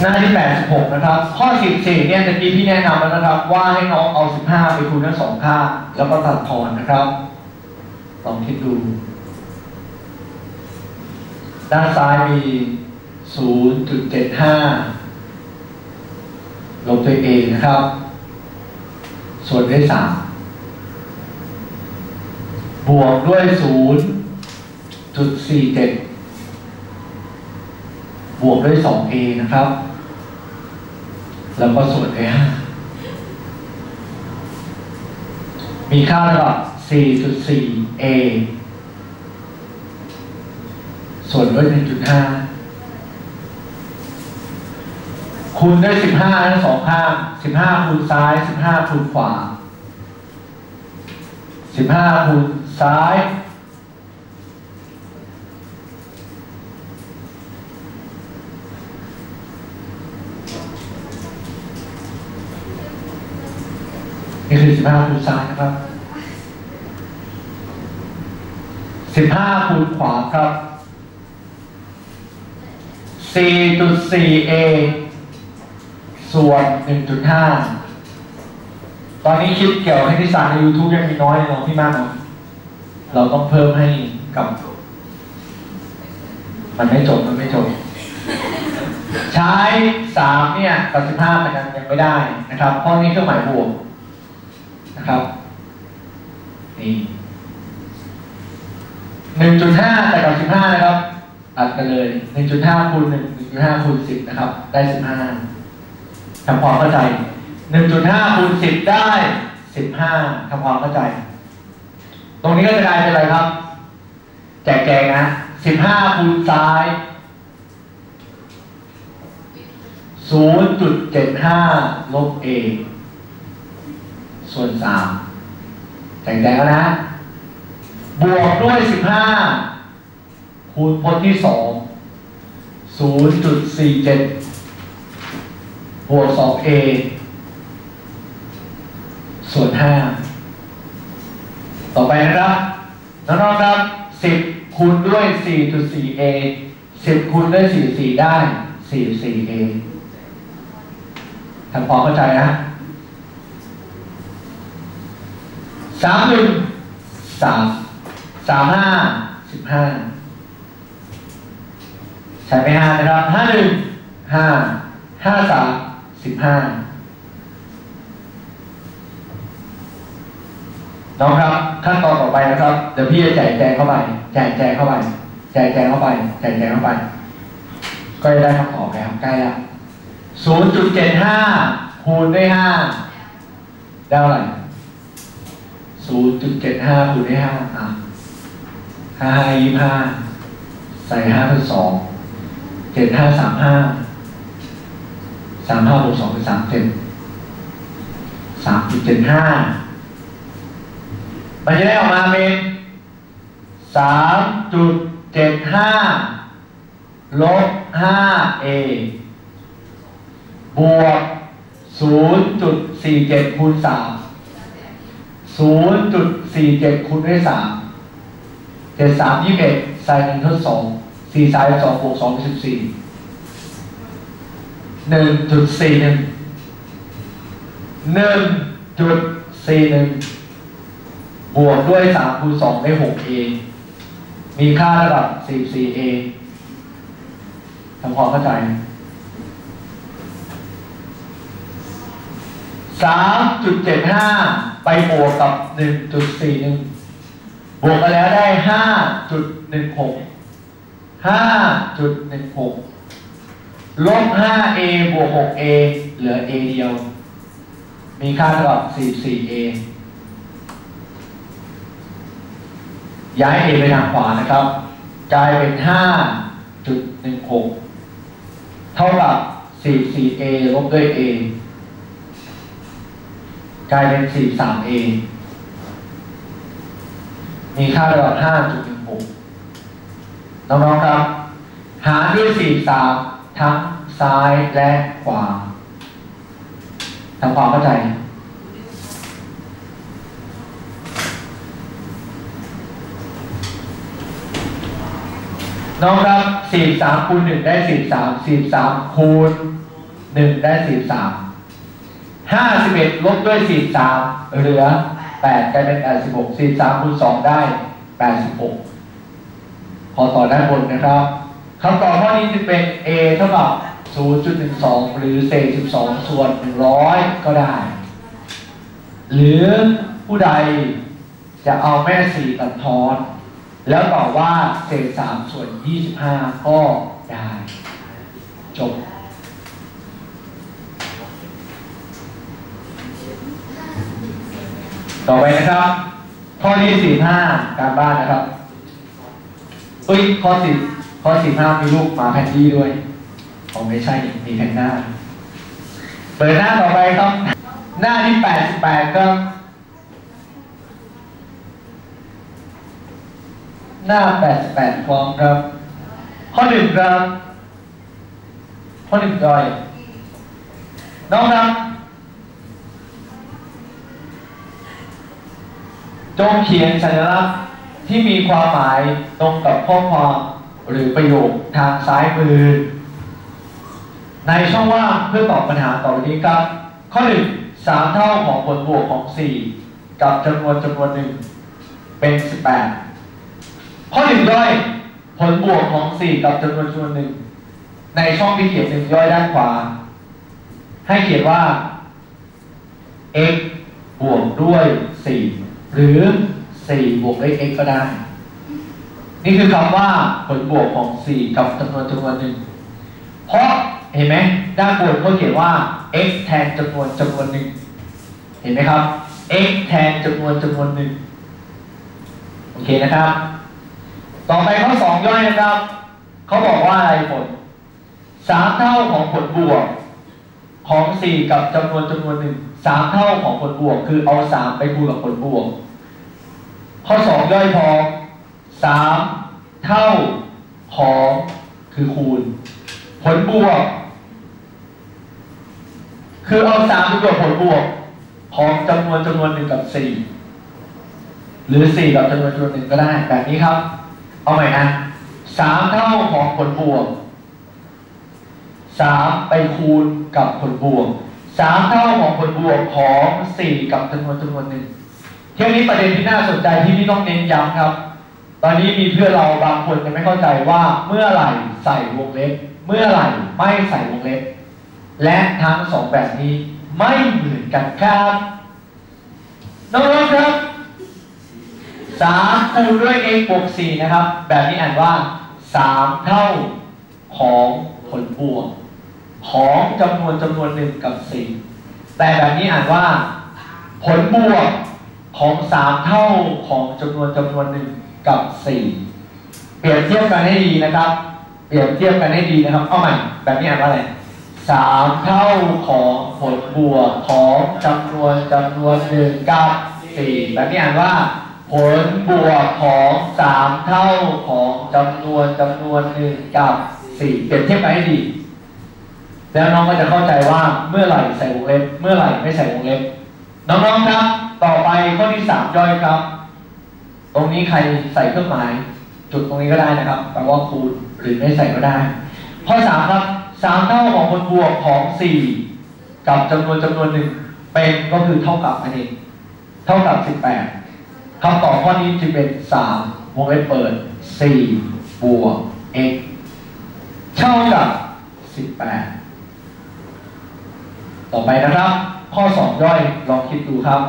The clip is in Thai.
หน้าที่ 86 นะครับ ข้อ 14 เนี่ยตะกี้พี่แนะนำแล้วนะครับ ว่าให้น้องเอา 15 ไปคูณทั้งสองข้างแล้วก็ตัดทอนนะครับ ลองคิดดู ด้านซ้ายมี 0.75 ลบด้วย a นะครับ ส่วนด้วย 3 บวกด้วย 0.47 บวกด้วย 2a นะครับ แล้วก็ส่วนด้วย5มีค่าเท่ากับ 4.4a ส่วนด้วย1.5 คูณด้วย 15ทั้งสองข้าง 15 คูณซ้าย 15 คูณขวา 15 คูณซ้าย นี่คือ15คูณซ้ายนะครับ15คูณขวาครับ 4.4a ส่วน1.5ตอนนี้คลิปเกี่ยวให้ที่สารใน YouTube ยังมีน้อยเลยเนาะพี่มากเนาะเราต้องเพิ่มให้กับ มันไม่จบมันไม่จบใช้3เนี่ยกับ15มันยังยังไม่ได้นะครับเพราะนี่เครื่องหมายบวก ครับนี่หนึ่งจุดห้าแต่กับสิบห้านะครับตัดกันเลยหนึ่งจุดห้าคูณหนึ่งหนึ่งจุดห้าคูณสิบนะครับ ได้สิบห้าทำความเข้าใจหนึ่งจุดห้าคูณสิบได้สิบห้าทำความเข้าใจ ตรงนี้ก็จะกลายเป็นอะไรครับ แจกแจงนะสิบห้าคูณซ้ายศูนย์จุดเจ็ดห้าลบเอ ส่วนสามแข่งแรงแล้วนะ บวกด้วยสิบห้าคูณพจน์ที่สองศูนย์จุดสี่เจ็ดบวกสองเอส่วนห้าต่อไปนะครับน้องๆครับสิบคูณด้วยสี่จุดสี่เอสิบคูณด้วยสี่สี่ได้สี่สี่เอทำพอเข้าใจนะ สามหนึ่งสามสามห้าสิบห้าใช้ไปห้านะครับห้าหนึ่งห้าห้าสามสิบห้าน้องครับขั้นตอนต่อไปนะครับ เดี๋ยวพี่จะแจกแจงเข้าไปแจกแจงเข้าไปแจกแจงเข้าไปแจกแจงเข้าไป ก็จะได้คำตอบแล้วใกล้แล้วศูนย์จุดเจ็ดห้าคูณด้วยห้าได้เท่าไหร่ ศูนย์จุดเจ็ดห้าคูณได้ห้าอะห้าห้ายี่ห้าใส่ห้าเป็นสองเจ็ดห้าสามห้าสามห้าบวกสองเป็นสามเจ็ดสามจุดเจ็ดห้ามันจะได้ออกมาเป็นสามจุดเจ็ดห้าลบห้าเอบวกศูนย์จุดสี่เจ็ดคูณสาม ศูนย์จุดสี่เจ็ดคูณด้วยสามเจ็ดสามยี่สิบเอ็ดใส่หนึ่งทดสองสี่สายสองบวกสองสิบสี่หนึ่งจุดสี่หนึ่งหนึ่งจุดสี่หนึ่งบวกด้วยสามคูณสองได้หกเอมีค่าระดับสี่สี่เอทำความเข้าใจ สามจุดเจ็ดห้าไปบวกกับหนึ่งจุดสี่หนึ่งบวกกันแล้วได้ห้าจุดหนึ่งหกห้าจุดหนึ่งหกลบห้าเอบวกหกเอเหลือเอเดียว มีค่าเท่ากับสี่สี่เอย้ายเอไปทางขวานะครับ กลายเป็นห้าจุดหนึ่งหกเท่ากับสี่สี่เอลบด้วยเอ กลายเป็น 43A มีค่าระดับ5.16น้องๆครับ หารด้วย 43 ทั้งซ้ายและขวาทำความเข้าใจน้องครับ 43คูณ1ได้43 43คูณหนึ่งได้สี่สาม ห้าสิบเอ็ดลบด้วยสี่สามเหลือแปดกลายเป็นแปดสิบหกสี่สามคูณสองได้แปดสิบหกพอต่อด้านบนนะครับคำตอบข้อนี้จะเป็น a เท่ากับ0.12 หรือเศษ12 ส่วน 100 ก็ได้ หรือผู้ใดจะเอาแม่สี่ตัดทอน แล้วตอบว่าเศษ3ส่วน 25 ก็ได้ จบ ต่อไปนะครับ ข้อที่สี่ห้าการบ้านนะครับเอ้ยข้อสิบข้อสิบห้ามีลูกหมาแพนดี้ด้วยอ๋อไม่ใช่มีแพนด้าเปิดหน้าต่อไปครับ หน้าที่แปดสิบแปดครับหน้าแปดสิบแปดพร้อมครับ ข้อหนึ่งครับ ข้อหนึ่งจอย น้องครับ จงเขียนสัญลักษณ์ที่มีความหมายตรงกับข้อความหรือประโยคทางซ้ายมือ ในช่องว่างเพื่อตอบปัญหาต่อไปนี้ครับ ข้อหนึ่งสามเท่าของผลบวกของสี่กับจำนวนจำนวนหนึ่งเป็นสิบแปดข้อหนึ่งย่อยผลบวกของสี่กับจำนวนจำนวนหนึ่งในช่องที่เขียนหนึ่งย่อยด้านขวา ให้เขียนว่า x บวกด้วยสี่ หรือ 4 บวกด้วย x ก็ได้ นี่คือคำว่าผลบวกของ 4 กับจำนวนจำนวนหนึ่ง เพราะเห็นไหมด้านบนเขาเขียนว่า x แทนจำนวนจำนวนหนึ่ง เห็นไหมครับ x แทนจำนวนจำนวนหนึ่งโอเคนะครับ ต่อไปข้อ2ย่อยนะครับ เขาบอกว่าอะไรผล3เท่าของผลบวกของ4กับจำนวนจำนวนหนึ่งสามเท่าของผลบวก คือเอา3ไปคูณกับผลบวก ย่อยพอสามเท่าของคือคูณ ผลบวก คือเอา3ไปบวกผลบวก ของจำนวนจำนวนหนึ่งกับ4หรือ4กับจำนวนจำนวนหนึ่งก็ได้แบบนี้ครับ เอาใหม่นะสามเท่าของผลบวกสามไปคูณกับผลบวกสามเท่าของผลบวกของสี่กับจำนวนจำนวนหนึ่ง เที่ยวนี้ประเด็นที่น่าสนใจที่พี่ต้องเน้นย้ำครับ ตอนนี้มีเพื่อนเราบางคนยังไม่เข้าใจว่าเมื่อไหร่ใส่วงเล็บ เมื่อไหร่ไม่ใส่วงเล็บ และทั้งสองแบบนี้ไม่เหมือนกันครับน้องๆครับสามคูณด้วย x บวกสี่นะครับ แบบนี้อ่านว่าสามเท่าของผลบวก ของจำนวนจำนวนหนึ่งกับสี่แต่แบบนี้อ่านว่า ผลบวก ของสามเท่าของจำนวนจำนวนหนึ่งกับสี่เปรียบเทียบกันให้ดีนะครับ เปรียบเทียบกันให้ดีนะครับ เอาใหม่แบบนี้อ่านว่าอะไรสามเท่าของผลบวกของจำนวนจำนวนหนึ่งกับสี่แบบนี้อ่านว่า ผลบวกของสามเท่าของจำนวนจำนวนหนึ่งกับสี่เปรียบเทียบกันให้ดี แล้วน้องก็จะเข้าใจว่าเมื่อไหร่ใส่วงเล็บ เมื่อไหร่ไม่ใส่วงเล็บ น้องๆครับ ต่อไปข้อที่สามย่อยครับ ตรงนี้ใครใส่เครื่องหมาย จุดตรงนี้ก็ได้นะครับแปลว่าคูณหรือไม่ใส่ก็ได้ ข้อสามครับสามเท่าของผลบวกของสี่กับจำนวนจำนวนหนึ่งเป็นก็คือเท่ากับอันนี้เท่ากับสิบแปดคำตอบข้อนี้จะเป็นสามวงเล็บเปิดสี่บวก x เท่ากับสิบแปดต่อไปนะครับ ข้อสอบย่อยลองคิดดูครับ